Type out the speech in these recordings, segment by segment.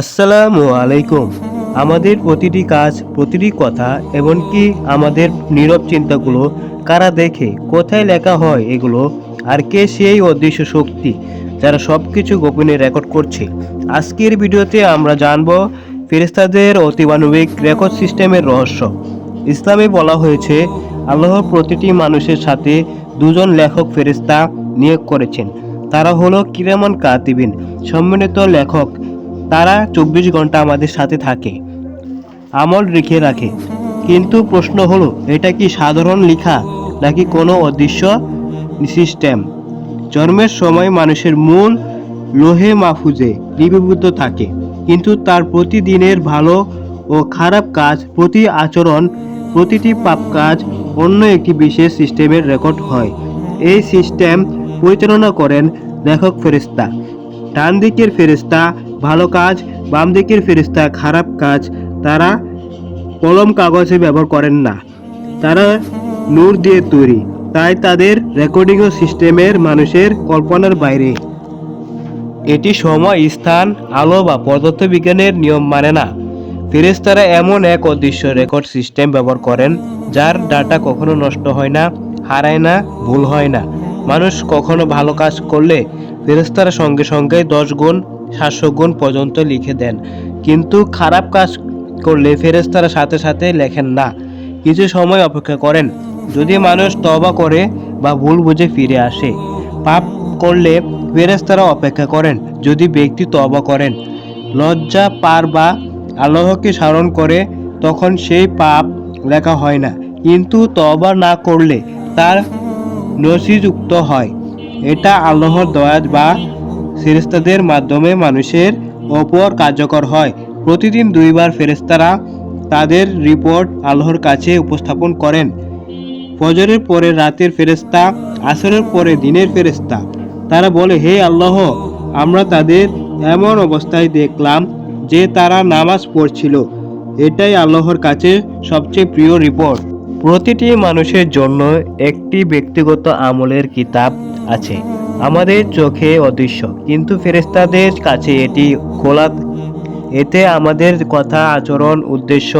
আসসালামু আলাইকুম। আমাদের প্রতিটি কাজ, প্রতিটি কথা, এমনকি আমাদের নীরব চিন্তাগুলো কারা দেখে, কোথায় লেখা হয় এগুলো, আর কে সেই অদৃশ্য শক্তি যারা সব কিছু গোপনে রেকর্ড করছে। আজকের ভিডিওতে আমরা জানব ফেরেস্তাদের অতিমানবিক রেকর্ড সিস্টেমের রহস্য। ইসলামে বলা হয়েছে, আল্লাহ প্রতিটি মানুষের সাথে দুজন লেখক ফেরেস্তা নিয়োগ করেছেন। তারা হলো কিরামান কাতিবিন, সম্মানিত লেখক তারা চব্বিশ ঘণ্টা আমাদের সাথে থাকে। আমল রেখে রাখে। কিন্তু প্রশ্ন হলো, এটা কি সাধারণ লেখা নাকি কোনো অদৃশ্য সিস্টেম? জন্মের সময় মানুষের মূল লোহে মাহফুজে লিপিবদ্ধ থাকে। কিন্তু তার প্রতিদিনের ভালো ও খারাপ কাজ, প্রতি আচরণ, প্রতিটি পাপ কাজ অন্য একটি বিশেষ সিস্টেমের রেকর্ড হয়। এই সিস্টেম পরিচালনা করেন লেখক ফেরেস্তা ডান দিকের ফেরেস্তা ভালো কাজ, বাম দিকের ফেরেস্তা খারাপ কাজ, তারা কলম কাগজে ব্যবহার করেন না। তারা নূর দিয়ে তৈরি। তাই তাদের রেকর্ডিং ও সিস্টেমের মানুষের কল্পনার বাইরে। এটি সময়, স্থান, আলো বা পদার্থবিজ্ঞানের নিয়ম মানে না। ফেরেস্তারা এমন এক অদৃশ্য রেকর্ড সিস্টেম ব্যবহার করেন, যার ডাটা কখনো নষ্ট হয় না, হারায় না, ভুল হয় না। মানুষ কখনো ভালো কাজ করলে ফেরেস্তারা সঙ্গে সঙ্গে দশ গুণ সাতশো পর্যন্ত লিখে দেন। কিন্তু খারাপ কাজ করলে ফেরেস্তারা সাথে সাথে লেখেন না। কিছু সময় অপেক্ষা করেন। যদি মানুষ তবা করে বা ভুল বুঝে ফিরে আসে, পাপ করলে ফেরেস্তারা অপেক্ষা করেন। যদি ব্যক্তি তবা করেন, লজ্জা পার বা আল্লাহকে স্মরণ করে, তখন সেই পাপ লেখা হয় না। কিন্তু তবা না করলে তার নসিযুক্ত হয়। এটা আল্লাহর দয়াজ বা ফেরেস্তাদের মাধ্যমে মানুষের ওপর কার্যকর হয়। প্রতিদিন দুইবার ফেরেস্তারা তাদের রিপোর্ট আল্লাহর কাছে উপস্থাপন করেন। ফজরের পরে রাতের ফেরেস্তা আসরের পরে দিনের ফেরেস্তা তারা বলে, হে আল্লাহ, আমরা তাদের এমন অবস্থায় দেখলাম যে তারা নামাজ পড়ছিল। এটাই আল্লাহর কাছে সবচেয়ে প্রিয় রিপোর্ট। প্রতিটি মানুষের জন্য একটি ব্যক্তিগত আমলের কিতাব আছে। আমাদের চোখে অদৃশ্য, কিন্তু ফেরেস্তাদের কাছে এটি খোলা। এতে আমাদের কথা, আচরণ, উদ্দেশ্য,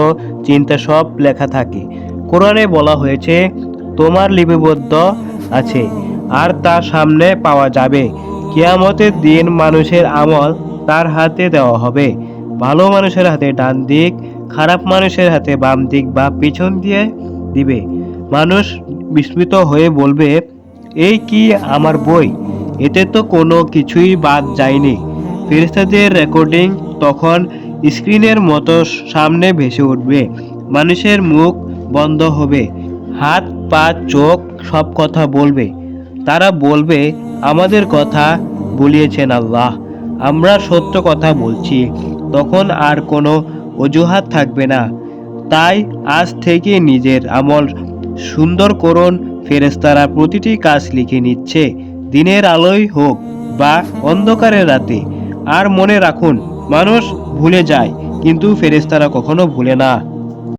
চিন্তা সব লেখা থাকে। কোরআনে বলা হয়েছে, তোমার লিপিবদ্ধ আছে, আর তার সামনে পাওয়া যাবে। কেয়ামতের দিন মানুষের আমল তার হাতে দেওয়া হবে। ভালো মানুষের হাতে ডান দিক, খারাপ মানুষের হাতে বাম দিক বা পিছন দিয়ে দিবে। মানুষ বিস্মিত হয়ে বলবে, এই কি আমার বই? এতে তো কোনো কিছুই বাদ যায়নি। ফেরেস্তাদের রেকর্ডিং তখন স্ক্রিনের মতো সামনে ভেসে উঠবে। মানুষের মুখ বন্ধ হবে। হাত, পা, চোখ সব কথা বলবে। তারা বলবে, আমাদের কথা বলিয়েছেন আল্লাহ। আমরা সত্য কথা বলছি। তখন আর কোনো অজুহাত থাকবে না। তাই আজ থেকে নিজের আমল সুন্দর করুন। ফেরেস্তারা প্রতিটি কাজ লিখে নিচ্ছে। দিনের আলোয় হোক বা অন্ধকারের রাতে, আর মনে রাখুন, মানুষ ভুলে যায়, কিন্তু ফেরেস্তারা কখনো ভুলে না।